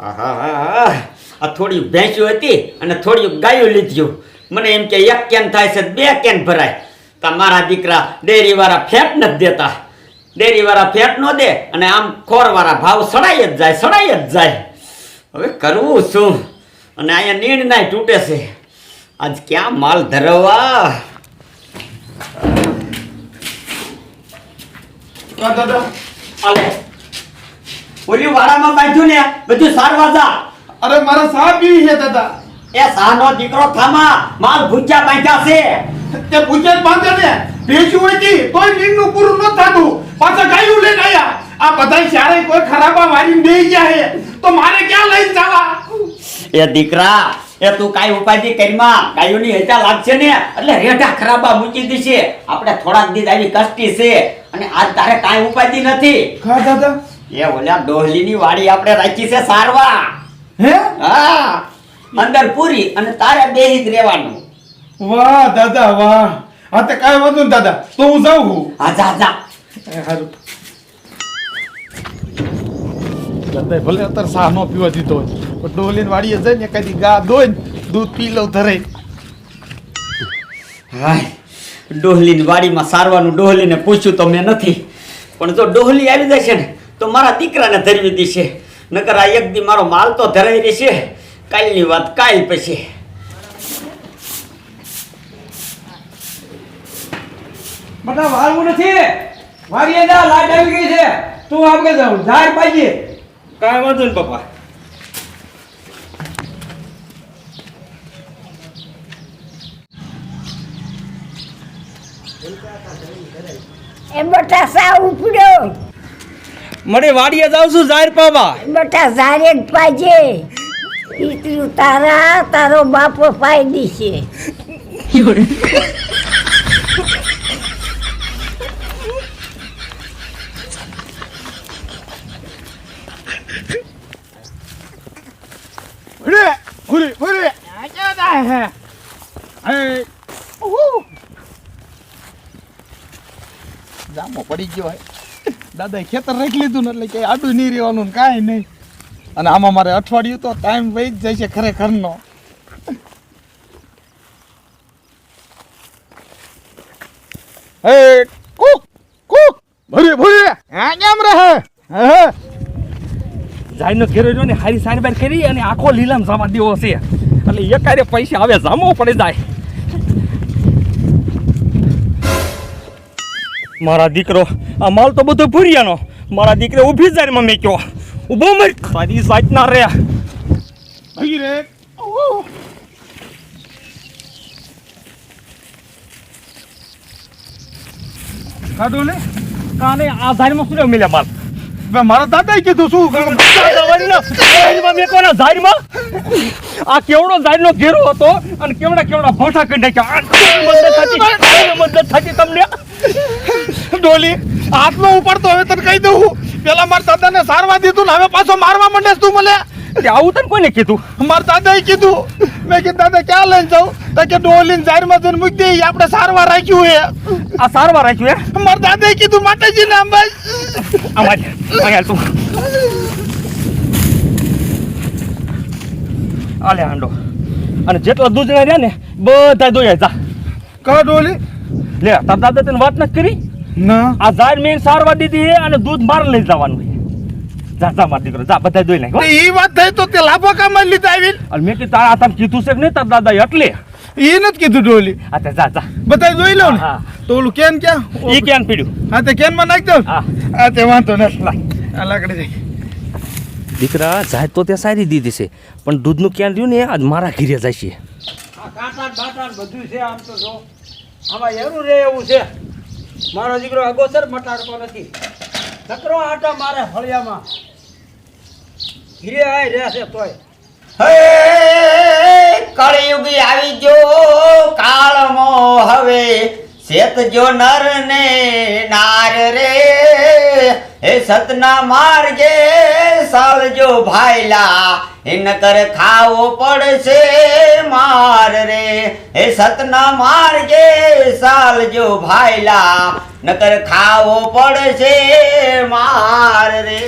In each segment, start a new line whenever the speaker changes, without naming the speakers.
આહાહા. આ થોડી ભેંસ્યું હતી અને થોડી ગાયું લીધ્યું. મને એમ કે એક કેન થાય છે બે કેન ભરાય. તમારા દીકરા ડેરી વાળા ફેટ નથી દેતા. ડેરી વાળા ફેટ ન દે અને આમ ખોર વાળા ભાવ સડાઈ જ જાય સડાઈ જ જાય. હવે કરવું શું? અને અહીંયા નીણ નાય તૂટે છે. આજ ક્યાં માલ ધરવા?
દાદા.
આલે ઓલી વાડામાં બાંધ્યું ને બધું સારવાજા
અરે મારા સાહ પી છે દાદા.
એ સાનો દીકરો થામા માલ ભૂચ્યા બાંધ્યા છે.
તે પૂછે બાંધે ને. ભેંસું હતી તોય નીંદનું પૂરું ન થાતું. પાછા ગાયું લઈને આયા. આ બધા ચારે કોઈ ખરાબા વારીને બેહી ગયા હે તો મારે ક્યાં લઈને જવા
એ દીકરા એ તું કાઈ ઉપાધિ કરીમાં? ગાયોની હેતા લાગશે ને? એટલે રેઢા ખરાબા મૂકી દીશે. આપણે થોડાક દિવસ આવી કષ્ટી છે. અને આજ તારે કાઈ ઉપાધિ નથી.
ખા દાદા?
એ ઓલા ડોહલીની વાડી આપણે રાખી છે સારવા.
હે?
હા. અંદર પૂરી અને તારે બેહી જ રહેવાનું.
વાહ દાદા વાહ. હા તો કાંઈ વાંધો નહીં દાદા. તો હું જાઉં હું.
હા જા જા.
હારું. દાદા ભલે અત્યારે સાહ નો પીવા દીધો પણ ડોલીને વાડીએ જઈને કદી ગા દોઈ દૂધ પી લઉં ધરે.
હાય ડોહલીની વાડીમાં સારવાનું ડોહલીને પૂછ્યું તો મેં નથી. પણ જો ડોહલી આવી જશે ને તો મારા દીકરાને ધરવી દેશે. નકર આ એક દી મારો માલ તો ધરાઈ રહેશે. કાલની વાત કાલ પછી.
બધા વાળવું નથી. વાળીએ જા લાઈટ આવી ગઈ છે. તું આપણે જાઉં. ઝાડ પાઈએ
કાંઈ વાંધો ને પપ્પા.
એ બટા સા ઉપડ્યો.
મને વાડીએ જાઉં છું જાહેર પાવા.
બટા ઝારે જ પાજે. ઈતરું તારા તારો બાપો પાઈ દીશે.
જામો પડી હે દાદાએ ખેતર રાખી લીધું ને એટલે કે આડું નહીં રહેવાનું ને કાંઈ નહીં. અને આમાં મારે અઠવાડિયું તો ટાઈમ વહી જ જાય છે ખરેખરનો. હે કુક કુક. ભરે ભરે આ કેમ રહે? હે હે.
ઘેરો જો ને હારી સારી બાર કરી અને આખો લીલામ જવા દેવો છે. એટલે એકારે પૈસા આવે જામો પડી જાય. મારા દીકરો આ માલ તો બધો ભૂરિયાનો. મારા દીકરે ઊભી મમ્મી કયો ઊભો મર. તારી સાઈડ ના રે
ભાઈ રે.
કાઢો ને. કાને આ ઝાડમાં શું મળ્યા માલ?
મારા દાદાએ કીધું શું?
આ કેવડો ઝાડનો ઘેરો હતો અને કેવડા કેવડા ભોઠા કરી નાખ્યા. મદદ થતી તમને?
ડોલી હાથનો ઉપાડતો હવે તને કહી દઉં પેલા મારા દાદાને સારવા દીધું ને હવે પાછો મારવા માંડે તું મને.
આવું તને કોને કીધું?
મારા દાદાએ કીધું. મેં કીધું દાદા ક્યાં લઈને જાઉં? તો કે ડોલીને જાહેરમાં જઈને મૂકી દઈએ આપણે સારવાર રાખ્યું હે
આ સારવાર રાખ્યું હે?
મારા દાદાએ કીધું માતાજીને અંબાઈ
અંબાજી જ. અહીંયા તું. આલે હાંડો. અને જેટલા દૂધના રહ્યા ને બધા દોયા જા
કા ડોલી?
લે તાર દાદા તને વાત નથી કરી?
ના.
આ ઝાડ મેં સારવાર દીધી છે અને દૂધ માર લઈ જવાનું છે. જા જા માર દીકરો જા બધા જોઈ નાખ હો.
એ વાત થઈ તો તે લાભો કામાં લીધા આવી
અને મેં કીધું તારા તને કીધું છે કે નહીં તાર દાદા એટલે.
એ નથી કીધું ડોલી.
આ તે જા જા.
બધા જોઈ લો ને.
હા.
તો ઓલું કેન ક્યાં?
ઈ કેન પીડ્યું.
હા તે કેનમાં નાખી દો
હા.
આ તે વાંધો નથી. આ લાકડી જઈ
દીકરા જાય તો ત્યાં સારી દીધી છે પણ દૂધનું ક્યાં રહ્યું ને આજ મારા ઘીરે જાય છે.
આ કાંટા બાટા બધું છે આમ તો જો. આમાં એવું રે એવું છે. મારો દીકરો અગોચર મટાડતો નથી. નકરો આટા મારે હળિયામાં. ઘીરે આય રહે છે તોય.
હે આવી જો કાળમો હવે. શેત જો નર ને નાર રે. હે સતના માર્ગે સાળજો ભાઈલા નકર ખાવો પડશે માર રે. હે સતના માર્ગે સાળજો ભાઈલા નકર ખાવો પડશે માર રે.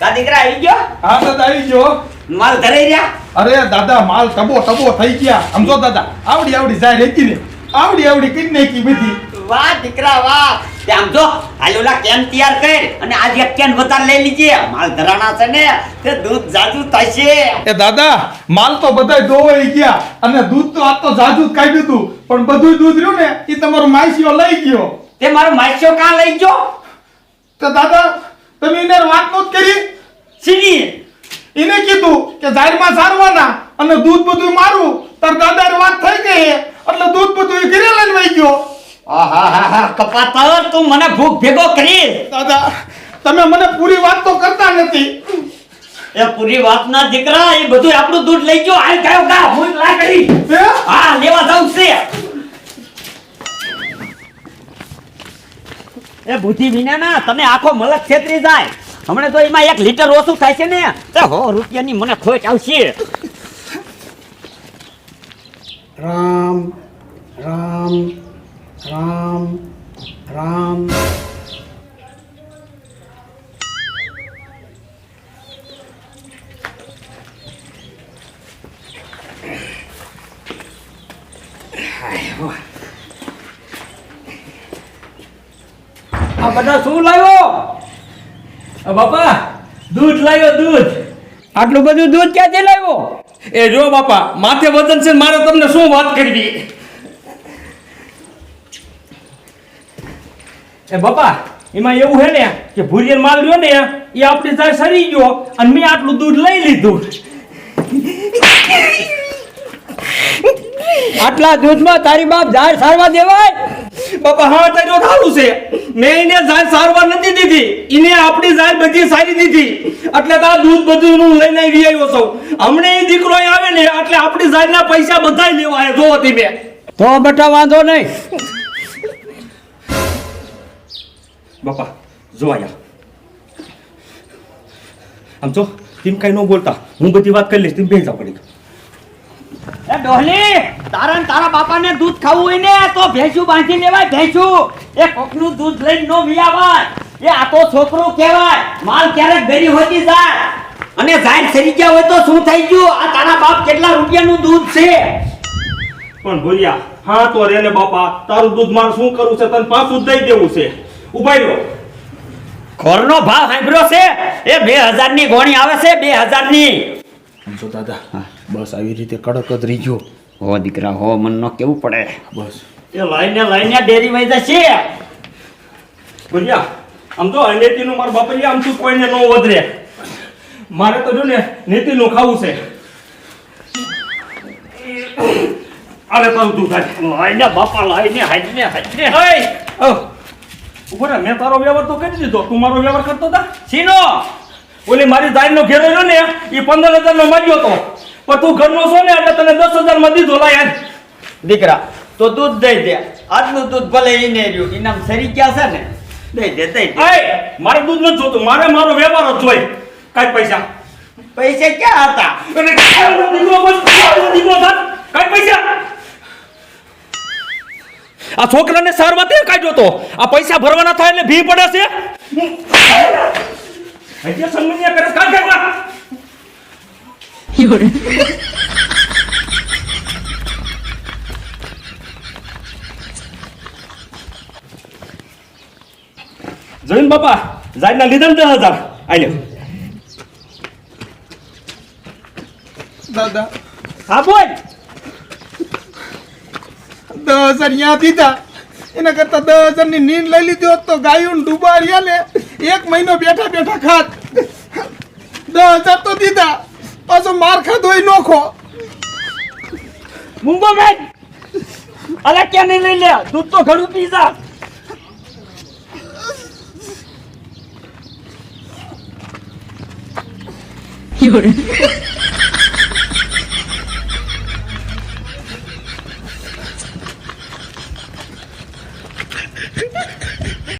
કા દીકરા આવી ગયો?
હા દાદા આવી ગયો.
માલ ધરાઈ રહ્યા?
અરે દાદા માલ ટબો ટબો થઈ ગયા. સમજો દાદા આવડી આવડી જાય રહેતી ને આવડી આવડી કરી નાખી બધી.
વાહ દીકરા વાહ આમ જો હાલ ઓલા કેન તૈયાર કર અને આજ એક કેન વધારે લઈ લીજે. માલ ધરાણા છે ને તે દૂધ જાજુ થશે.
એ દાદા માલ તો બધાય ધોવાઈ ગયા અને દૂધ તો આ તો જાજુ કાઢ્યું હતું. પણ બધું દૂધ રહ્યું ને એ તમારો માઈસીઓ લઈ ગયો.
તે મારો માઈસીઓ કાં લઈ ગયો?
તો દાદા તમે એને વાત નોત કરી?
સીની.
એને કીધું કે જાહેરમાં સારવાના અને દૂધ બધું મારું. તાર દાદા વાત થઈ ગઈ એટલે દૂધ બધું એ ઘરે લઈને વહી ગયો.
તું મને ભૂખ ભેગો કરી
દાદા તમે મને પૂરી વાત તો કરતા નથી.
એ પૂરી વાત ના દીકરા એ બધું આપણું દૂધ લઈ ગયો. હાલ ગયો ગા હું લાકડી
હે?
હા લેવા જાઉં છે. એ બુદ્ધિ વિના ના તમે આખો મલક છેતરી જાય. હમણે તો એમાં એક લીટર ઓછું થાય છે ને. હો હો રૂપિયાની મને ખોટ આવશે.
રામ રામ રામ રામ.
આ બધા શું લાવ્યો? બાપા, દૂધ લાવ્યો, દૂધ.
આટલું બધું દૂધ ક્યાંથી લાવ્યો?
એ જો બાપા, માથે વજન છે મારે તમને શું વાત કરવી? એ બાપા એમાં એવું છે ને કે ભુરિયન માલ રહ્યો ને એ આપણે જાય સરી ગયો અને મેં આટલું દૂધ લઈ લીધું.
આટલા દૂધમાં તારી બાપ ઝાડ સારવા દેવાય?
બાપા હા તારો સારું છે. મેં એને જાય સારવાર નથી દીધી. એને આપણી જાય બધી સારી દીધી. એટલે તો દૂધ બધું હું લઈને આવી આવ્યો છું. હમણે એ દીકરો આવે ને એટલે આપણી જાતના પૈસા બધા જો હતી તમે
તો બેટા વાંધો નહીં.
બાપા જો આયા આમ જો તેમ કઈ ન બોલતા હું બધી વાત કરી લઈશ તેમ બેસા પડી
એ ડોહલી તારા ને તારા બાપાને દૂધ ખાવું હોય ને તો ભેંસું બાંધી લેવાય ભેંસું. એ કોકનું દૂધ લઈને નો મિયાવાય એ આ તો છોકરો કહેવાય માલ ક્યારેક ગરી હોતી જાય. અને જાહેર થઈ ગયા હોય તો શું થઈ ગયું? આ તારા બાપ કેટલા રૂપિયાનું દૂધ છે?
પણ ભોલિયા હા તો રે ને બાપા તારું દૂધ માર શું કરવું છે? તને પાછું દઈ દેવું છે. ઊભા રહ્યો
ઘરનો ભાવ સાંભળ્યો છે? એ બે હજારની ગોણી આવે છે બે હજારની
સમજો દાદા બસ આવી રીતે કડક જ રહી ગયો
હો દીકરા હો મન નો કેવું પડે?
બસ.
એ લઈને લઈને ડેરી વહી જશે.
ભૂરિયા આમ તો નીતિનું મારા બાપા આમ તું કોઈને ન વધરે. મારે તો જો ને નીતિનું ખાવું છે. અરે તારું તું થાય
લઈને બાપા લઈને હાજને હાજને.
એય! અહ! મેં તારો વ્યવહાર તો કરી દીધો. તું મારો વ્યવહાર કરતો હતા
સીનો
ઓલી મારી દાઈનો ઘેરો રહ્યો ને એ પંદર હજાર નો માર્યો તો. પણ તું ઘરનો છો ને એટલે તને દસ હજારમાં દીધો લાય
દીકરા તો દૂધ દઈ દે. આજનું દૂધ ભલે એને રહ્યું ઇનામ સરી ગયા છે ને? દઈ દે દઈ દે.
મારે દૂધ નથી જોતું મારે મારો વ્યવહાર જ જોઈએ કાંઈ પૈસા?
પૈસા ક્યાં હતા?
કાંઈ પૈસા? આ છોકરાને સારવાર તે કાઢ્યો તો? આ પૈસા ભરવાના થાય એટલે ભી પડે છે? હજી સંગણિયા કરે છે. કાઢ, કાઢ, કાઢ. બાપા? જાયના લીધા ને દસ હજાર. આઈ
દાદા.
હા બોલ.
દસ હજાર ન્યા દીધા. એના કરતા દસ હજારની નીંદ લઈ લીધી હોત તો ગાયું ડૂબા રહ્યા ને એક મહિનો બેઠા બેઠા ખાત. દસ હજાર તો દીધા. પાછો માર ખાધો નોખો.
મુંગો બેન અરે ક્યાં નહીં લઈ લે? દૂધ તો ઘણું પી જા.
有人，